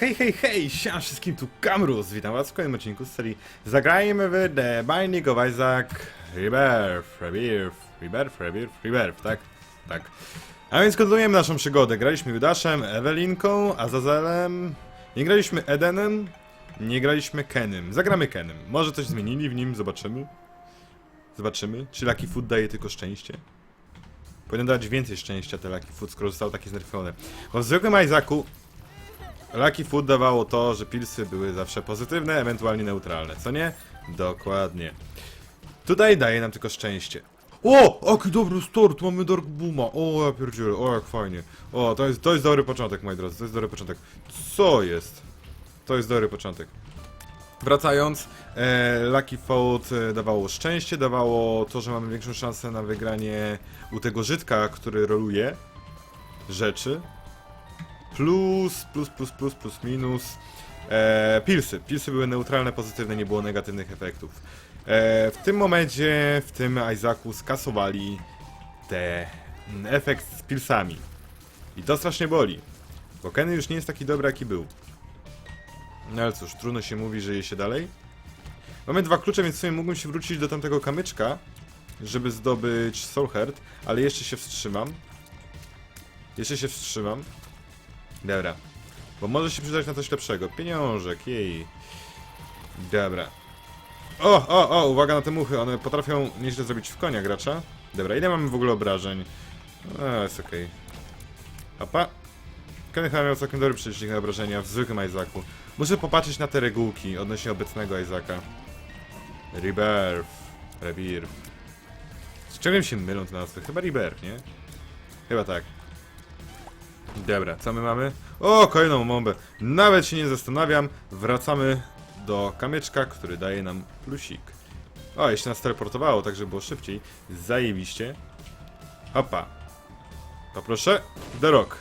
Hej, hej, hej, siema wszystkim, tu Kamrus, witam was w kolejnym odcinku z serii Zagrajmy w The Binding of Isaac Rebirth, Rebirth, Rebirth, Rebirth, Rebirth, tak? Tak. A więc kontynuujemy naszą przygodę. Graliśmy Judaszem, Ewelinką, Azazelem, nie graliśmy Edenem, nie graliśmy Kenem. Zagramy Kenem. Może coś zmienili w nim, zobaczymy. Zobaczymy. Czy Lucky Food daje tylko szczęście? Powinien dać więcej szczęścia te Lucky Food, skoro zostało takie znerfione. Bo w zwykłym Isaacu Lucky Food dawało to, że pilsy były zawsze pozytywne, ewentualnie neutralne, co nie? Dokładnie. Tutaj daje nam tylko szczęście. O! Jaki dobry start, mamy Dark Booma. O, ja pierdzielę, o jak fajnie. O, to jest, to jest dobry początek, moi drodzy, to jest dobry początek. Co jest? To jest dobry początek. Wracając, e, Lucky Food e, dawało szczęście, dawało to, że mamy większą szansę na wygranie u tego Żydka, który roluje rzeczy. Plus, plus, plus, plus, plus, minus. E, pilsy. Pilsy były neutralne, pozytywne, nie było negatywnych efektów. E, w tym momencie, w tym Isaacu skasowali te mm, efekt z pilsami. I to strasznie boli. Bo Kenny już nie jest taki dobry, jaki był. No ale cóż, trudno się mówi, że je się dalej. Mamy dwa klucze, więc w sumie mógłbym się wrócić do tamtego kamyczka, żeby zdobyć Soul Heart, ale jeszcze się wstrzymam. Jeszcze się wstrzymam. Dobra. Bo może się przydać na coś lepszego. Pieniążek, jej. Dobra. O, o, o, uwaga na te muchy, one potrafią nieźle zrobić w konia gracza. Dobra, ile mamy w ogóle obrażeń? A, jest okej. Opa. Kenny miał całkiem dobry przeciwnik na obrażenia w zwykłym Isaacu. Muszę popatrzeć na te regułki odnośnie obecnego Isaaca. Rebirth. Rebirth. Z czym się mylą te nazwy? Chyba Rebirth, nie? Chyba tak. Dobra, co my mamy? O, kolejną bombę. Nawet się nie zastanawiam. Wracamy do kamyczka, który daje nam plusik. O, jeszcze nas teleportowało, tak żeby było szybciej. Zajebiście. Hopa. Poproszę. The Rock.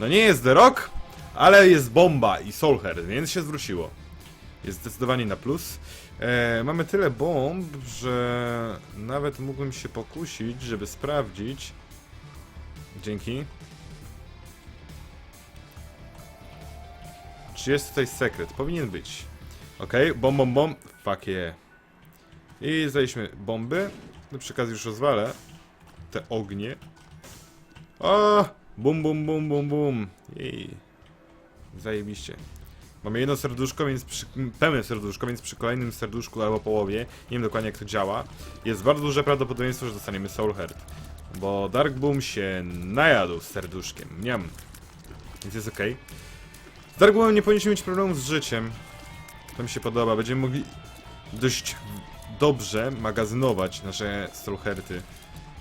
No nie jest The Rock, ale jest bomba i Soul Heart, więc się zwróciło. Jest zdecydowanie na plus. E, mamy tyle bomb, że nawet mógłbym się pokusić, żeby sprawdzić. Dzięki. Czy jest tutaj sekret? Powinien być. Okej, okay. bom, bom, bom. Fuck yeah. I zdaliśmy bomby. No przy okazji już rozwalę te ognie. O! Bum, bum, bum, bum, bum. Jej. Zajebiście. Mamy jedno serduszko, więc przy, pełne serduszko, więc przy kolejnym serduszku albo połowie, nie wiem dokładnie jak to działa, jest bardzo duże prawdopodobieństwo, że dostaniemy Soul Heart. Bo Dark Boom się najadł z serduszkiem. Miam. Więc jest okej. Z Dark nie powinniśmy mieć problemów z życiem. To mi się podoba. Będziemy mogli dość dobrze magazynować nasze Soul Hearty.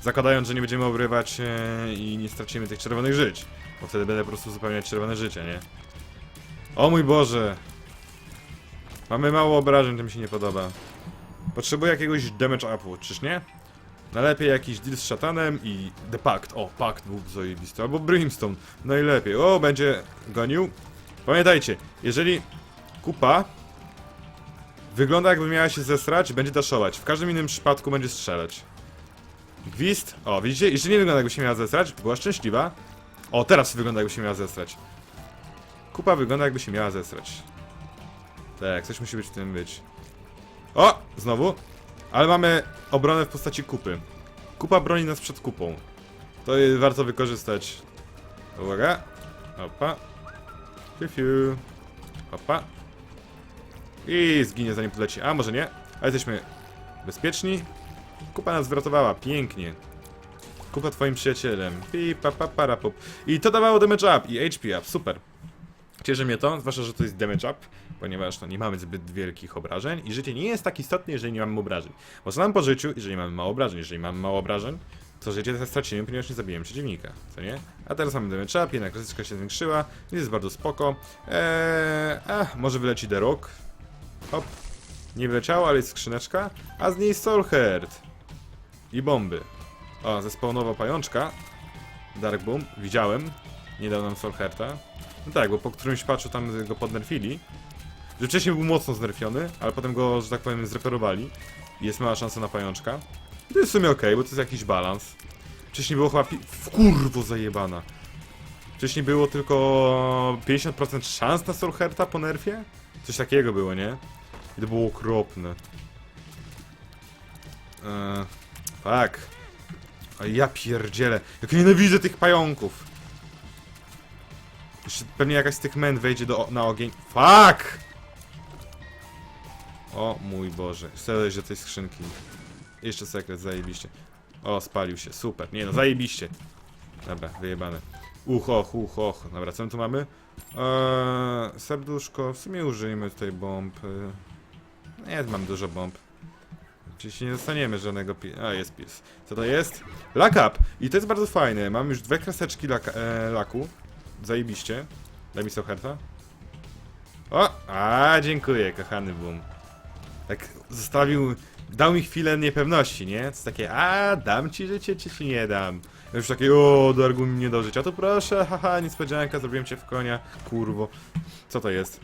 Zakładając, że nie będziemy obrywać e, i nie stracimy tych czerwonych żyć. Bo wtedy będę po prostu uzupełniać czerwone życie, nie? O mój Boże! Mamy mało obrażeń, to mi się nie podoba. Potrzebuję jakiegoś damage upu, czyż nie? Najlepiej jakiś deal z szatanem i The Pact. O, Pact był zajebisty. Albo Brimstone. Najlepiej. O, będzie gonił. Pamiętajcie, jeżeli kupa wygląda jakby miała się zesrać, będzie daszować. W każdym innym przypadku będzie strzelać. Gwizd. O, widzicie? Jeszcze nie wygląda jakby się miała zesrać. Była szczęśliwa. O, teraz wygląda jakby się miała zesrać. Kupa wygląda jakby się miała zesrać. Tak, coś musi być w tym być. O! Znowu. Ale mamy obronę w postaci kupy. Kupa broni nas przed kupą. To warto wykorzystać. Uwaga. Opa. Fiu, fiu. Opa. I zginie zanim podleci. A może nie? Ale jesteśmy bezpieczni. Kupa nas wratowała, pięknie. Kupa twoim przyjacielem. Pi, pa, pa, para, pop. I to dawało damage up i HP up, super. Cieszy mnie to, zwłaszcza, że to jest damage up, ponieważ no, nie mamy zbyt wielkich obrażeń i życie nie jest tak istotne, jeżeli nie mamy obrażeń. Bo co nam po życiu, jeżeli mamy mało obrażeń, jeżeli mamy mało obrażeń, to życie stracimy, ponieważ nie zabijemy przeciwnika, co nie? A teraz mamy damage up, jednak klasyczka się zwiększyła, więc jest bardzo spoko. Eee, a, może wyleci The Rock. Hop. Nie wyleciało, ale jest skrzyneczka, a z niej Soul Heart. I bomby. O, zespawnowa pajączka. Dark Boom, widziałem. Nie dał nam Soul Hearta. No tak, bo po którymś patchu tam go podnerfili. Że wcześniej był mocno znerfiony, ale potem go, że tak powiem, zreperowali. Jest mała szansa na pajączka. To jest w sumie okej, bo to jest jakiś balans. Wcześniej było chyba. W kurwo zajebana. Wcześniej było tylko 50% szans na Soul Hearta po nerfie? Coś takiego było, nie? I to było okropne. Eee, tak. A ja pierdzielę. Jak ja nienawidzę tych pająków. Jeszcze pewnie jakaś z tych men wejdzie do, na ogień. Fuck! O mój Boże. Chcę dojść do tej skrzynki. Jeszcze sekret, zajebiście. O, spalił się, super. Nie no, zajebiście. Dobra, wyjebane. Uch, och, uch, och. Dobra, co my tu mamy? Eee, serduszko. W sumie użyjmy tutaj bomb. Eee, Nie, mam dużo bomb. Oczywiście nie dostaniemy żadnego pi... A, jest pies. Co to jest? Lock up! I to jest bardzo fajne. Mam już dwie kreseczki laka, e, laku. Zajebiście. Daj mi socherta. O! A, dziękuję, kochany boom. Tak zostawił... Dał mi chwilę niepewności, nie? To jest takie, a dam ci życie, czy ci nie dam? Ja Już takie, o, dargu mi nie do życia. To proszę, haha, niespodzianka, zrobiłem cię w konia. Kurwo. Co to jest?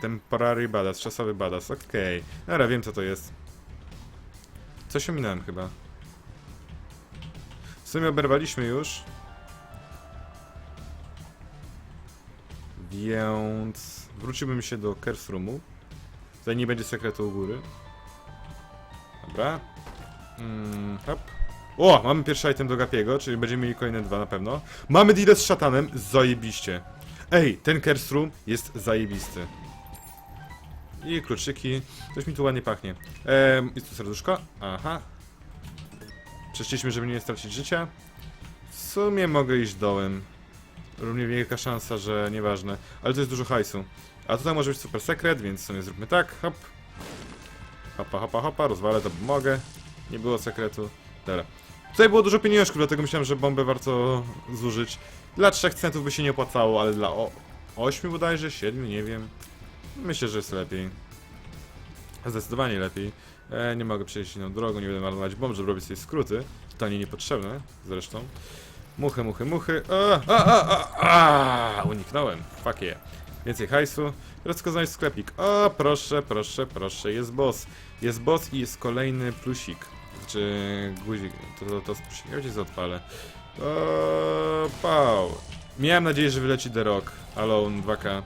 Temporary badass, czasowy badass, okej. Dobra, wiem co to jest. Coś ominąłem chyba. W sumie oberwaliśmy już. Więc wróciłbym się do Curse Roomu. Tutaj nie będzie sekretu u góry. Dobra. Mm, hop. O, mamy pierwszy item do Gapiego, czyli będziemy mieli kolejne dwa na pewno. Mamy deal z szatanem, zajebiście. Ej, ten Room jest zajebisty. I kluczyki. Coś mi tu ładnie pachnie. Ehm, jest tu serduszko. Aha. Przeszliśmy, żeby nie stracić życia. W sumie mogę iść dołem. Równie wielka szansa, że nieważne. Ale to jest dużo hajsu. A tutaj może być super sekret, więc sobie zróbmy tak. Hop. Hopa, hopa, hopa. Rozwalę to, bo mogę. Nie było sekretu. Dobra. Tutaj było dużo pieniążków, dlatego myślałem, że bombę warto zużyć. Dla 3 centów by się nie opłacało, ale dla o 8 bodajże, 7, nie wiem. Myślę, że jest lepiej. Zdecydowanie lepiej. E, nie mogę przejść inną drogą, nie będę marnować bomb, żeby robić sobie skróty. Totalnie niepotrzebne, zresztą. Muchy, muchy, muchy. A, a, a, a, a, uniknąłem. Fuck yeah. Więcej hajsu. Znaleźć sklepik. O, proszę, proszę, proszę. Jest boss. Jest boss i jest kolejny plusik. Czy guzik. To, to, to z plusik. Ja gdzieś odpalę. O, pał. Miałem nadzieję, że wyleci The Rock. Alone 2K.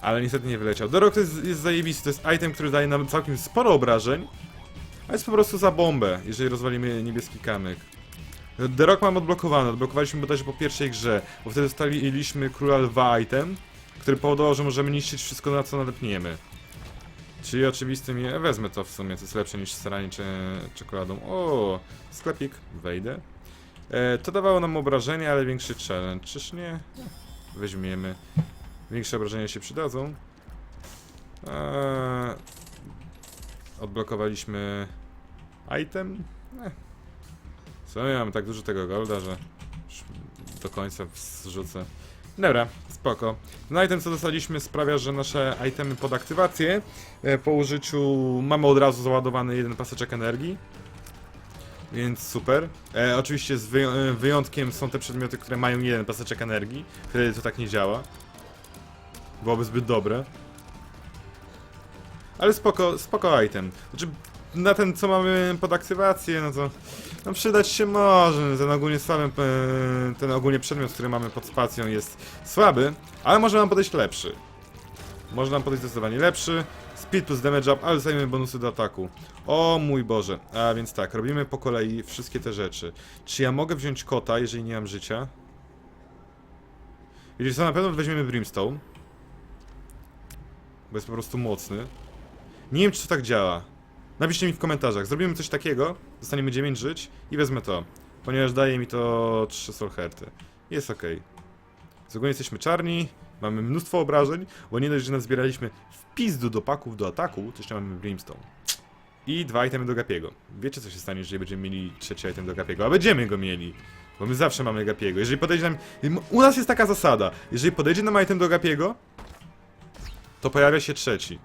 Ale niestety nie wyleciał. The Rock to jest, jest zajebisty. To jest item, który daje nam całkiem sporo obrażeń. A jest po prostu za bombę, jeżeli rozwalimy niebieski kamyk. The Rock mam odblokowany. Odblokowaliśmy bodajże po pierwszej grze. Bo wtedy dostaliśmy króla lwa item, który powodował, że możemy niszczyć wszystko, na co nadepniemy. Czyli oczywistym je... Wezmę to w sumie, to jest lepsze niż staranie czy czekoladą. O, sklepik. Wejdę. E, to dawało nam obrażenia, ale większy challenge. Czyż nie? Weźmiemy. Większe obrażenia się przydadzą. Eee, odblokowaliśmy item. Eh. Co ja mam tak dużo tego golda, że do końca zrzucę. Dobra, spoko. Ten item co dostaliśmy sprawia, że nasze itemy pod aktywację e, po użyciu mamy od razu załadowany jeden paseczek energii. Więc super. E, oczywiście z e, wyjątkiem są te przedmioty, które mają jeden paseczek energii. Wtedy to tak nie działa. Byłoby zbyt dobre. Ale spoko, spoko item. Znaczy, na ten co mamy pod aktywację, no to no przydać się może. Ten ogólnie słaby, e, ten ogólnie przedmiot, który mamy pod spacją jest słaby, ale może nam podejść lepszy. Może nam podejść zdecydowanie lepszy. Speed plus damage up, ale dostajemy bonusy do ataku. O mój Boże. A więc tak, robimy po kolei wszystkie te rzeczy. Czy ja mogę wziąć kota, jeżeli nie mam życia? Wiecie co, na pewno weźmiemy Brimstone. Bo jest po prostu mocny. Nie wiem, czy to tak działa. Napiszcie mi w komentarzach. Zrobimy coś takiego, dostaniemy 9 żyć i wezmę to. Ponieważ daje mi to 3 solherty. Jest ok. Z ogólnie jesteśmy czarni, mamy mnóstwo obrażeń, bo nie dość, że nazbieraliśmy w pizdu do paków do ataku, to jeszcze mamy Brimstone. I dwa itemy do Gapiego. Wiecie co się stanie, jeżeli będziemy mieli trzeci item do Gapiego? A będziemy go mieli. Bo my zawsze mamy Gapiego. Jeżeli podejdzie nam... U nas jest taka zasada. Jeżeli podejdzie nam item do Gapiego, to pojawia się trzeci.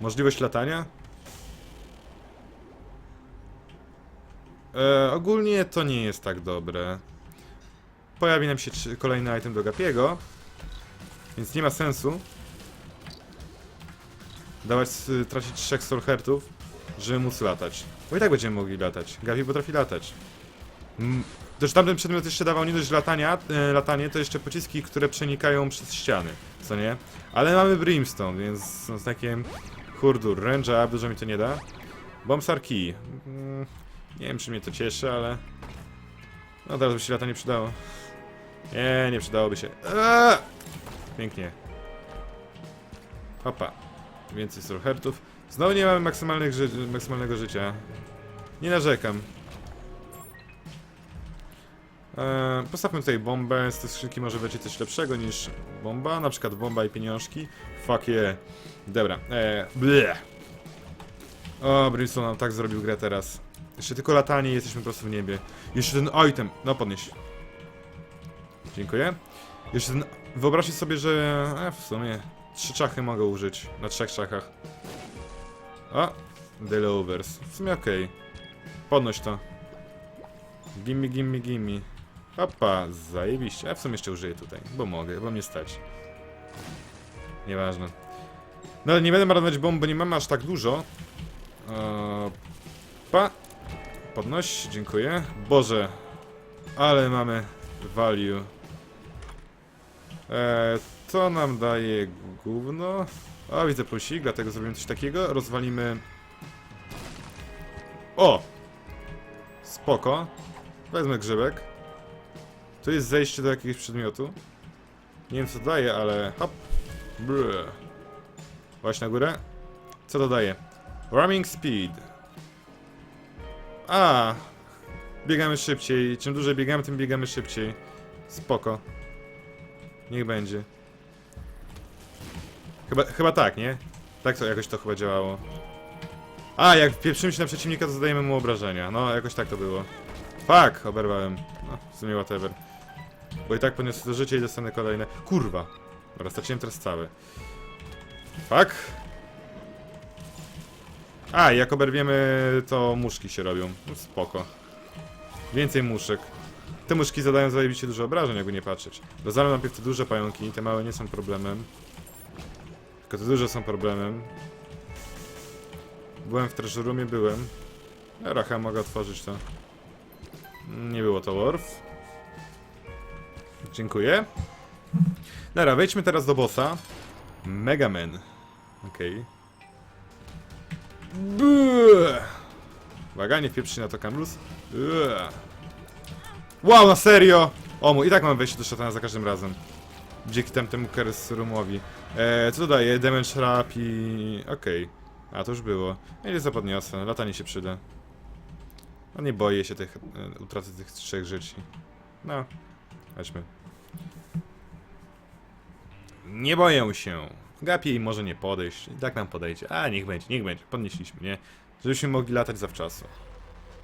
Możliwość latania? E, ogólnie to nie jest tak dobre. Pojawi nam się kolejny item do Gapiego, więc nie ma sensu dawać, tracić trzech solhertów, żeby móc latać. Bo i tak będziemy mogli latać. Gapi potrafi latać. M Też tamten przedmiot jeszcze dawał nie dość latania, e, latanie, to jeszcze pociski, które przenikają przez ściany, co nie? Ale mamy Brimstone, więc no, z takiem hurdur, range up, dużo mi to nie da. Bombsar Key. Mm, nie wiem, czy mnie to cieszy, ale... No teraz by się lata nie przydało. Nie, nie przydałoby się. Eee! Pięknie. Hopa. Więcej Sorhertów. Znowu nie mamy maksymalnych ży maksymalnego życia. Nie narzekam. Eee, postawmy tutaj bombę. Z tej skrzynki może będzie coś lepszego niż bomba. Na przykład bomba i pieniążki. Fuck yeah. Dobra. Eee, bleh. O, Brimstone nam tak zrobił grę teraz. Jeszcze tylko latanie i jesteśmy po prostu w niebie. Jeszcze ten item. No podnieś. Dziękuję. Jeszcze ten... Wyobraźcie sobie, że... E, w sumie... Trzy czachy mogę użyć. Na trzech czachach. O! Delovers. W sumie okej. Podnoś to. Gimme, gimme, gimme. Opa, zajebiście. A w sumie jeszcze użyję tutaj, bo mogę, bo mnie stać. Nieważne. No ale nie będę marnować bomb, bo nie mamy aż tak dużo. Opa. Podnoś, dziękuję. Boże. Ale mamy value. Eee, to nam daje gówno. O, widzę plusik, dlatego zrobimy coś takiego. Rozwalimy... O! Spoko. Wezmę grzybek. Tu jest zejście do jakiegoś przedmiotu. Nie wiem co daje, ale hop. Brr. Właśnie na górę. Co to daje? Ramming speed. A, biegamy szybciej. Czym dłużej biegamy, tym biegamy szybciej. Spoko. Niech będzie. Chyba, chyba tak, nie? Tak to jakoś to chyba działało. A, jak wpieprzymy się na przeciwnika, to zadajemy mu obrażenia. No, jakoś tak to było. Fuck, oberwałem. No, w sumie whatever. Bo i tak poniosę to życie i dostanę kolejne. Kurwa. Dobra, straciłem teraz cały. Fuck. A, jak oberwiemy, to muszki się robią. No, spoko. Więcej muszek. Te muszki zadają zajebiście dużo obrażeń, jakby nie patrzeć. Rozwalam najpierw te duże pająki, te małe nie są problemem. Tylko te duże są problemem. Byłem w treasure roomie, byłem. Racha mogę otworzyć to. Nie było to Worf. Dziękuję. Dobra, wejdźmy teraz do bossa. Mega Man. Okej. Okay. Uwaga, nie na to Kamrus. Wow, na serio! O mój, i tak mam wejście do szatana za każdym razem. Dzięki tamtemu Curse Roomowi. Eee, co to daje? Damage Rap i... Okej. A, to już było. Ja ile zapodniosę, latanie się przyda. No nie boję się tych, e, utraty tych trzech rzeczy. No, chodźmy. Nie boję się. Gapiej może nie podejść. I tak nam podejdzie. A, niech będzie, niech będzie. Podnieśliśmy, nie? Żebyśmy mogli latać zawczasu.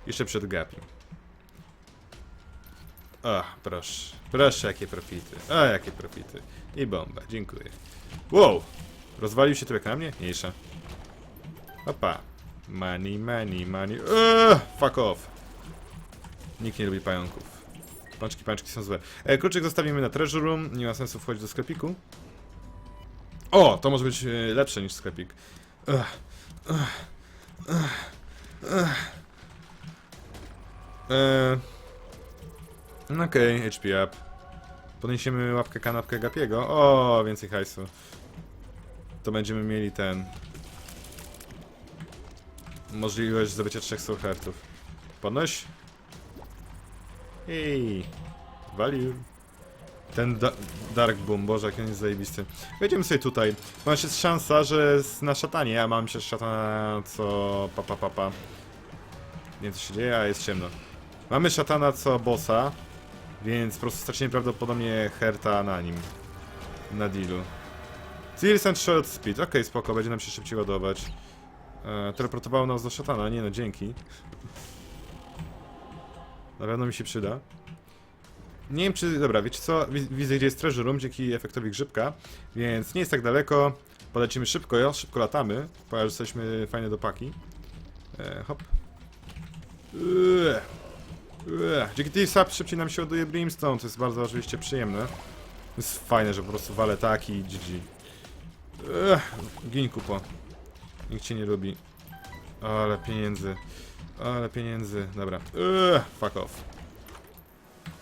Jeszcze przed Gapim. O, proszę. Proszę, jakie profity. O, jakie profity. I bomba, dziękuję. Wow! Rozwalił się tyłek na mnie? Mniejsza. Opa. Money, money, money. Eee, fuck off. Nikt nie lubi pająków. Pączki, pączki są złe. E, kluczyk zostawimy na treasure room. Nie ma sensu wchodzić do sklepiku. O, to może być e, lepsze niż sklepik. Ech, ech, ech, ech. No Okej, HP up. Podniesiemy łapkę kanapkę Gapiego. O, więcej hajsu. To będziemy mieli ten... Możliwość zdobycia trzech soulheartów. Podnoś. Ej, value. Ten da Dark Boom, boże, jak on jest zajebisty. Wejdziemy sobie tutaj. Ponieważ jest szansa, że jest na szatanie, a mam się szatana co pa pa pa pa. Nie wiem co się dzieje, a jest ciemno. Mamy szatana co bossa, więc po prostu stracimy prawdopodobnie herta na nim. Na dealu. Tears and Short Speed, okej spoko, będzie nam się szybciej ładować. E, teleportowało nas do szatana, nie no, dzięki. Na pewno mi się przyda. Nie wiem czy... Dobra, wiecie co? Wi- Widzę gdzie jest treasure room dzięki efektowi grzybka, więc nie jest tak daleko. Polecimy szybko, ja szybko latamy, ponieważ jesteśmy fajne do paki. E, hop. Eee. Dzięki tej sap szybciej nam się ładuje Brimstone, to jest bardzo oczywiście przyjemne. Jest fajne, że po prostu wale taki i GG. Eee. Gin kupo. Nikt cię nie lubi. Ale pieniędzy. Ale pieniędzy. Dobra. Eee. Fuck off.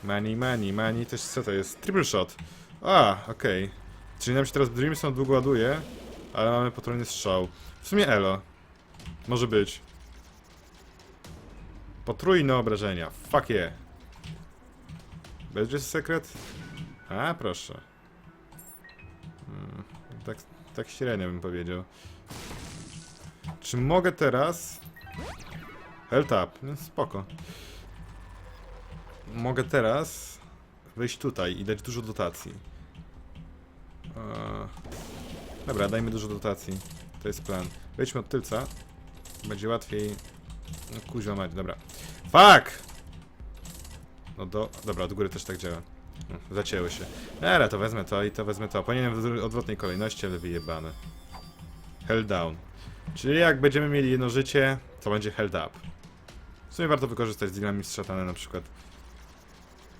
Money, money, money, też co to jest? Triple shot. A, okej. Czyli nam się teraz Dreamstone długo ładuje, ale mamy potrójny strzał. W sumie elo. Może być. Potrójne obrażenia. Fuck yeah. Będzie sekret? A, proszę. Hmm, tak, tak średnio bym powiedział. Czy mogę teraz... Health up. No, spoko. Mogę teraz wejść tutaj i dać dużo dotacji. Eee, Dobra, dajmy dużo dotacji. To jest plan. Wejdźmy od tylca. Będzie łatwiej. No kuźwa mać, dobra. Fuck! No do... Dobra, od góry też tak działa. No, zacięły się. Dobra, to wezmę to i to wezmę to. Powinienem w odwrotnej kolejności, ale wyjebane. Hell down. Czyli jak będziemy mieli jedno życie, to będzie held up. W sumie warto wykorzystać dealami z szatanem na przykład.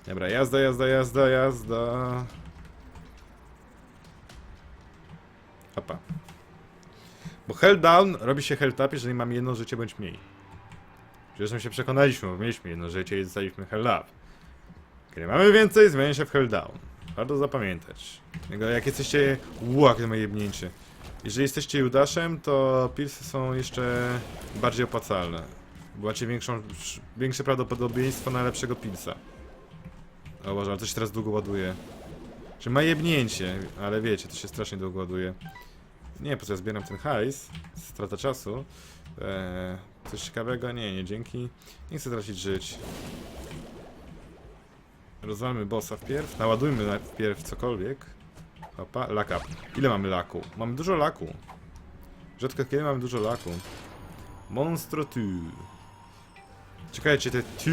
Dobra, jazda, jazda, jazda, jazda. Hopa. Bo hell down robi się hell up, jeżeli mamy jedno życie bądź mniej. Zresztą się przekonaliśmy, bo mieliśmy jedno życie i dostaliśmy hell up. Kiedy mamy więcej, zmienia się w hell down. Warto zapamiętać. Jak jesteście... Ło, jak moje jebnięcie. Jeżeli jesteście Judaszem, to pilsy są jeszcze bardziej opłacalne. Macie większą, większe prawdopodobieństwo na lepszego pilsa. O Boże, ale to się teraz długo ładuje. Czy ma jebnięcie, ale wiecie, to się strasznie długo ładuje. Nie, po co ja zbieram ten hajs? Strata czasu. Eee, coś ciekawego? Nie, nie, dzięki. Nie chcę tracić żyć. Rozwalmy bossa wpierw. Naładujmy najpierw cokolwiek. Hopa, luck up. Ile mamy laku? Mamy dużo laku. Rzadko kiedy mamy dużo laku. Monstro tu. Czekajcie, te tu.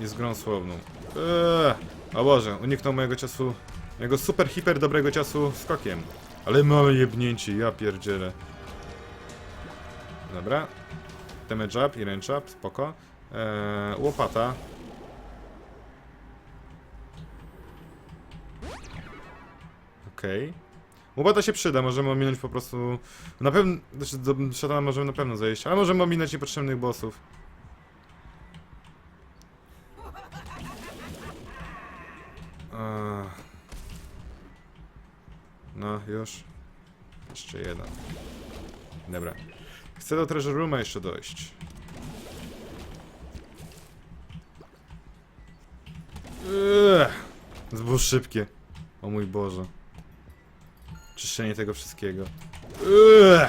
Jest grą słowną. Eee, o Boże, uniknął mojego czasu. Mojego super, hiper dobrego czasu skokiem. Ale mamy jebnięcie, ja pierdzielę. Dobra. Damage up i range up, spoko. Eee, łopata. Okej. Łopata się przyda, możemy ominąć po prostu... Na pewno... Znaczy, do szatana możemy na pewno zejść, ale możemy ominąć niepotrzebnych bossów. Już. Jeszcze jeden. Dobra. Chcę do Treasure Rooma jeszcze dojść. Było szybkie. O mój Boże. Czyszczenie tego wszystkiego. Eee.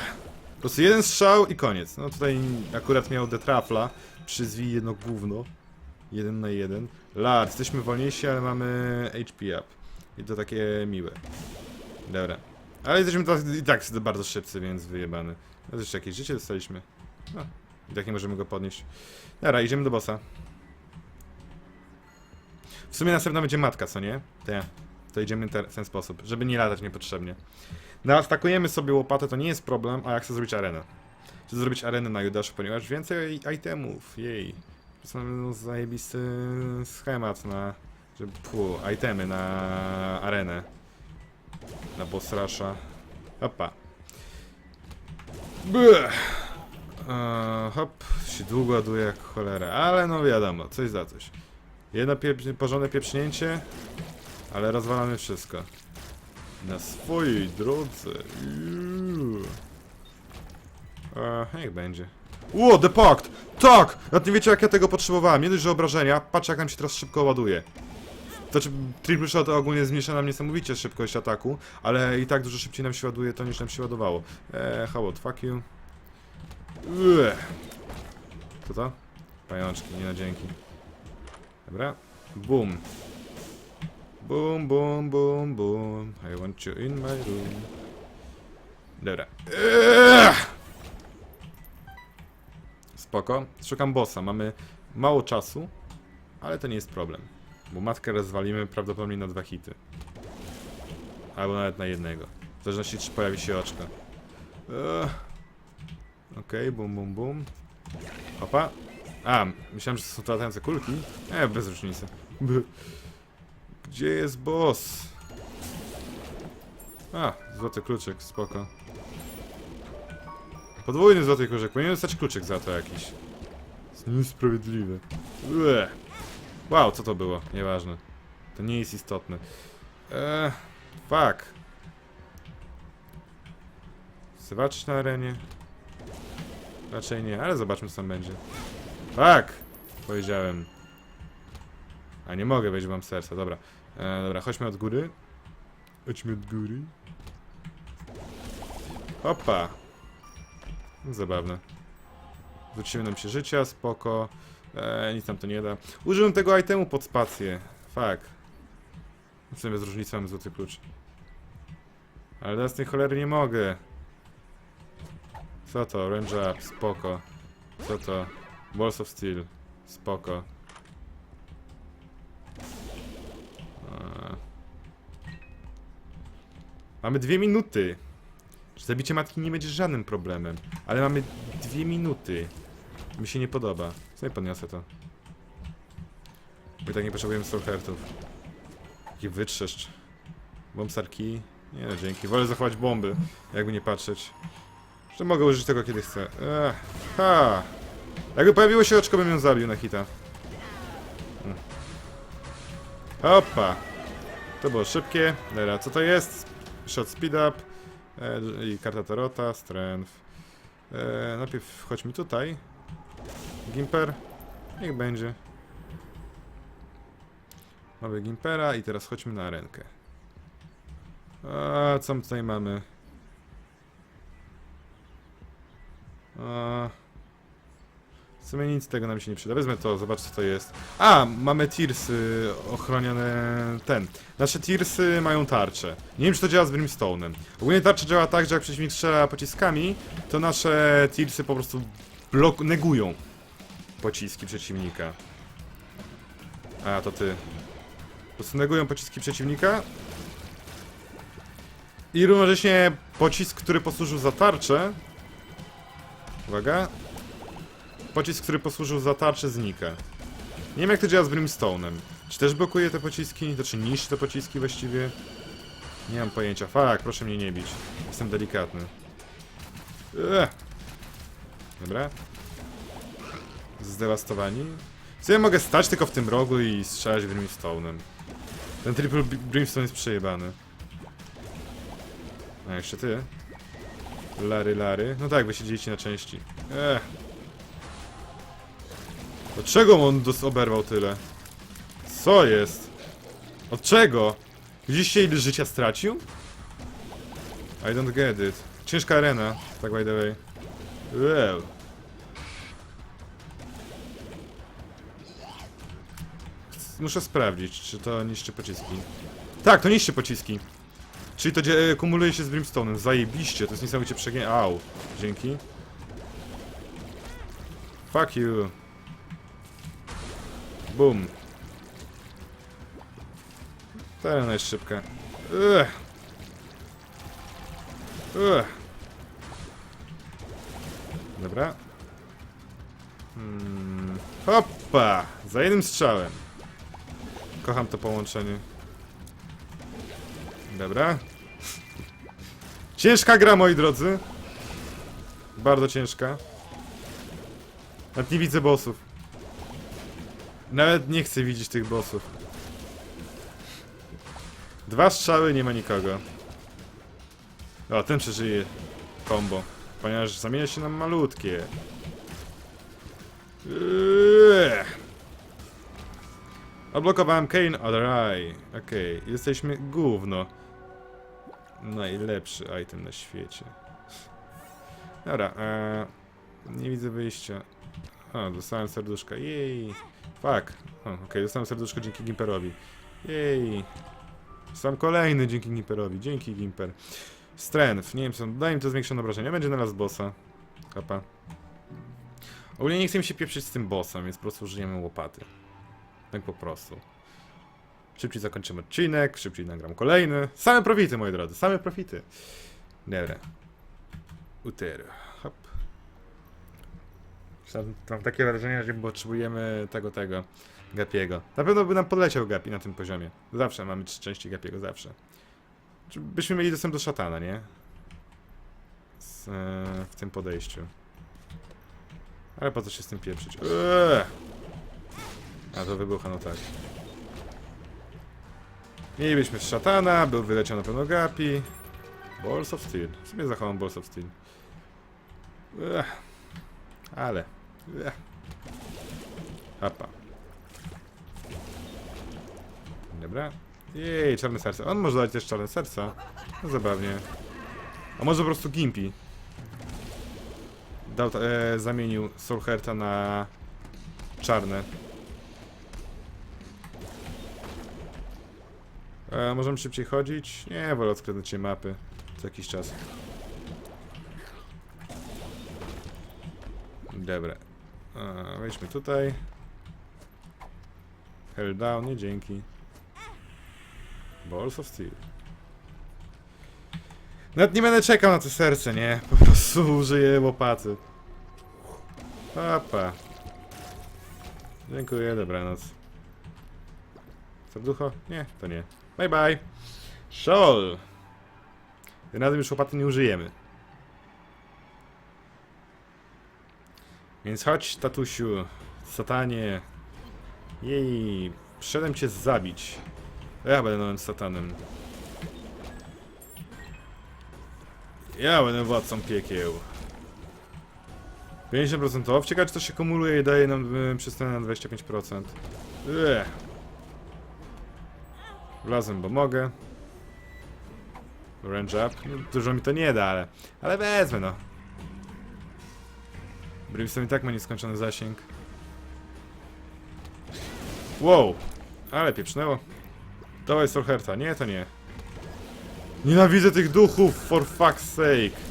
Po prostu jeden strzał i koniec. No tutaj akurat miał detrafla. Przyzwij jedno gówno. Jeden na jeden. Lard, jesteśmy wolniejsi, ale mamy HP up. I to takie miłe. Dobra. Ale jesteśmy to, i tak bardzo szybcy, więc wyjebany. A jeszcze jakieś życie dostaliśmy. No. I tak nie możemy go podnieść. Dobra, idziemy do bossa. W sumie następna będzie matka, co nie? Te. To idziemy te, w ten sposób, żeby nie latać niepotrzebnie. Nastakujemy sobie łopatę, to nie jest problem, a jak chcę zrobić arenę? Chcę zrobić arenę na Judaszu, ponieważ więcej itemów, jej. To są zajebisty schemat na... Żeby, pu, itemy na arenę. Na boss rusha. Hopa. Eee, hop, się długo ładuje jak cholera, ale no wiadomo, coś za coś. Jedno porządne pieprznięcie, ale rozwalamy wszystko. Na swojej drodze. Eee, niech będzie. Ło, The Pact! Tak! Nawet nie wiecie jak ja tego potrzebowałem. Nie dość, że obrażenia, patrz jak nam się teraz szybko ładuje. Znaczy, triple shot ogólnie zmniejsza nam niesamowicie szybkość ataku, ale i tak dużo szybciej nam się ładuje to niż nam się ładowało. Eee, how what, fuck you. Co to? Pajączki, nie na dzięki. Dobra. Boom. Boom, boom, boom, boom. I want you in my room. Dobra. Eee! Spoko. Szukam bossa. Mamy mało czasu, ale to nie jest problem. Bo matkę rozwalimy prawdopodobnie na dwa hity. Albo nawet na jednego. W zależności czy pojawi się oczko. Okej, bum bum bum. Opa. A, myślałem, że to są latające kulki. E, bez różnicy. B. Gdzie jest boss? A, złoty kluczyk, spoko. Podwójny złoty kluczyk, powinien dostać kluczyk za to jakiś. Jest niesprawiedliwe. Ue. Wow, co to było? Nieważne. To nie jest istotne. Eee, fuck. Walczyć na arenie? Raczej nie, ale zobaczmy co tam będzie. Fuck! Powiedziałem. A nie mogę wejść, bo mam serca, dobra. E, dobra, chodźmy od góry. Chodźmy od góry. Hopa! Zabawne. Wrócimy nam się życia, spoko. E, nic nam to nie da. Użyłem tego itemu pod spację. Fuck. W sumie z różnicą mam złoty klucz. Ale teraz tej cholery nie mogę. Co to? Range up, spoko. Co to? Balls of Steel, spoko. Eee. Mamy dwie minuty. Zabicie matki nie będzie żadnym problemem. Ale mamy dwie minuty. Mi się nie podoba. Sobie podniosę to. I tak nie potrzebujemy soul heartów. Taki wytrzeszcz. Bombsarki. Nie no, dzięki. Wolę zachować bomby, jakby nie patrzeć. Że mogę użyć tego kiedy chcę. Ech, ha! Jakby pojawiło się oczko, bym ją zabił na hita. Hmm. Opa! To było szybkie. Dobra, co to jest? Shot speed up. E, I karta Tarota, strength. E, najpierw chodźmy tutaj. Gimper. Niech będzie. Mamy Gimpera i teraz chodźmy na arenkę. A co my tutaj mamy? A, w sumie nic tego nam się nie przyda. Wezmę to, zobacz co to jest. A, mamy tirsy ochronione ten. Nasze tirsy mają tarcze. Nie wiem czy to działa z Brimstone'em. Ogólnie tarcza działa tak, że jak przeciwnik strzela pociskami, to nasze tirsy po prostu blok negują pociski przeciwnika. A, to ty. Po pociski przeciwnika. I równocześnie pocisk, który posłużył za tarczę. Uwaga. Pocisk, który posłużył za tarczę, znika. Nie wiem jak to działa z Brimstone'em. Czy też blokuje te pociski? To czy niszczy te pociski właściwie? Nie mam pojęcia. Fak, proszę mnie nie bić. Jestem delikatny. Ech. Dobra. Zdewastowani. Co ja mogę stać tylko w tym rogu i strzelać Brimstone'em? Ten triple Bri- Brimstone jest przejebany. A jeszcze ty? Lary, lary. No tak, wy się dzielicie na części. Ech. Dlaczego on dos oberwał tyle? Co jest? Od czego? Widzieliście ile życia stracił? I don't get it. Ciężka arena, tak by the way. Well. Muszę sprawdzić, czy to niszczy pociski. Tak, to niszczy pociski. Czyli to e, kumuluje się z Brimstone'em. Zajebiście, to jest niesamowicie przegię... Au. Dzięki. Fuck you. Boom. Arena jest szybka. Ugh. Ugh. Dobra. Hmm. Hoppa! Za jednym strzałem. Kocham to połączenie. Dobra. Ciężka gra, moi drodzy. Bardzo ciężka. Nawet nie widzę bossów. Nawet nie chcę widzieć tych bossów. Dwa strzały, nie ma nikogo. O, ten przeżyje combo. Ponieważ zamienia się na malutkie. Eee. Odblokowałem Kane Eye. Okej, jesteśmy gówno. Najlepszy item na świecie. Dobra, e, nie widzę wyjścia. O, dostałem serduszka, jej. Fuck. Okej, dostałem serduszko dzięki Gimperowi. Jej. Sam kolejny dzięki Gimperowi, dzięki Gimper. Strength, nie wiem co, daj mi to zwiększone obrażenia, będzie na las bossa. Kapa. Ogólnie nie chcę mi się pieprzyć z tym bossem, więc po prostu użyjemy łopaty. Tak po prostu. Szybciej zakończymy odcinek, szybciej nagram kolejny. Same profity, moi drodzy, same profity. Dobra. Utero. Hop. Mam, mam takie wrażenie, że potrzebujemy tego, tego. Gapiego. Na pewno by nam podleciał Gapi na tym poziomie. Zawsze mamy trzy części Gapiego, zawsze. Czy byśmy mieli dostęp do szatana, nie? Z, e, w tym podejściu. Ale po co się z tym pieprzyć? Eee! A to wybucha, no tak. Mielibyśmy szatana, był wyleciał na pewno Gapi. Balls of Steel. W sumie zachowam Balls of Steel. Ech. Ale. Ech. Hapa. Dobra. Jej, czarne serce. On może dać też czarne serca. No zabawnie. A może po prostu Gimpy. Dał, e, zamienił Soulherta na czarne. E, możemy szybciej chodzić? Nie, wolę odkryć się mapy. Co jakiś czas. Dobra. E, wejdźmy tutaj. Hell down, nie dzięki. Balls of Steel. Nawet nie będę czekał na to serce, nie? Po prostu użyję łopaty. Papa. Dziękuję, dobranoc. Serducho? Nie, to nie. Bye bye. Szol! Tym razem już łopaty nie użyjemy. Więc chodź, tatusiu. Satanie. Jej. Przyszedłem cię zabić. Ja będę nowym satanem. Ja będę władcą piekieł. 50% off. Ciekawe, czy to się kumuluje i daje nam y, przystanę na 25%. Ech. Wlazłem, bo mogę. Range up. No, dużo mi to nie da, ale... Ale wezmę, no. Brimstone i tak ma nieskończony zasięg. Wow! Ale pieprznęło. Dawaj Solherta. Nie, to nie. Nienawidzę tych duchów, for fuck's sake.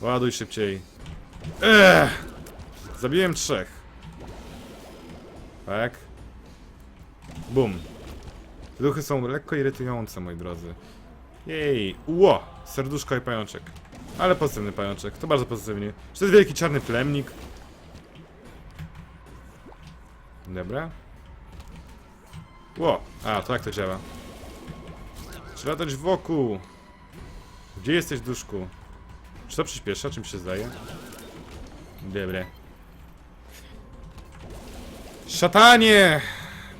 Ładuj szybciej. Ech! Zabiłem trzech. Tak. Bum. Duchy są lekko irytujące, moi drodzy. Jej. Ło! Serduszko i pajączek. Ale pozytywny pajączek. To bardzo pozytywnie. Czy to jest wielki czarny plemnik? Dobra. Ło! A, to jak to działa? Trzeba latać wokół. Gdzie jesteś, duszku? Czy to przyspiesza? Czym się zdaje? Dobre. Szatanie!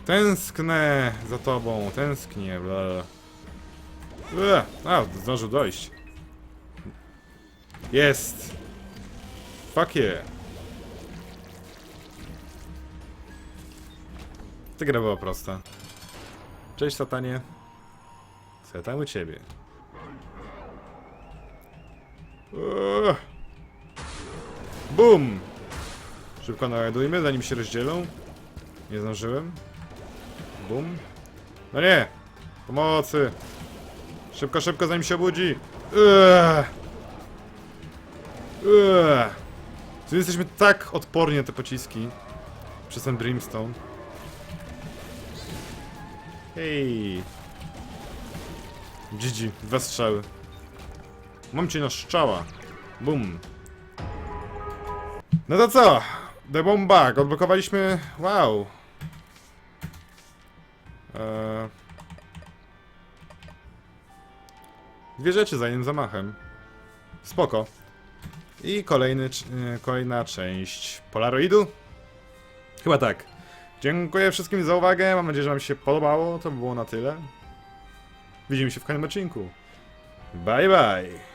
Tęsknę za tobą, tęsknię, bla. Ue, A, zdążył dojść. Jest! Fuck yeah. Ta gra była prosta. Cześć, satanie. Co ja tam u ciebie? Uuu. Bum! Szybko naładujmy, zanim się rozdzielą. Nie zdążyłem. Bum. No nie! Pomocy! Szybko, szybko, zanim się obudzi! Tu jesteśmy tak odporni na te pociski. Przez ten Brimstone. Hej! GG, dwa strzały. Mam cię na szczała. Bum. No to co? The Bomb Bug. Odblokowaliśmy... Wow. Eee... Dwie rzeczy za jednym zamachem. Spoko. I kolejny, e, kolejna część Polaroidu? Chyba tak. Dziękuję wszystkim za uwagę. Mam nadzieję, że Wam się podobało. To by było na tyle. Widzimy się w kolejnym odcinku. Bye bye.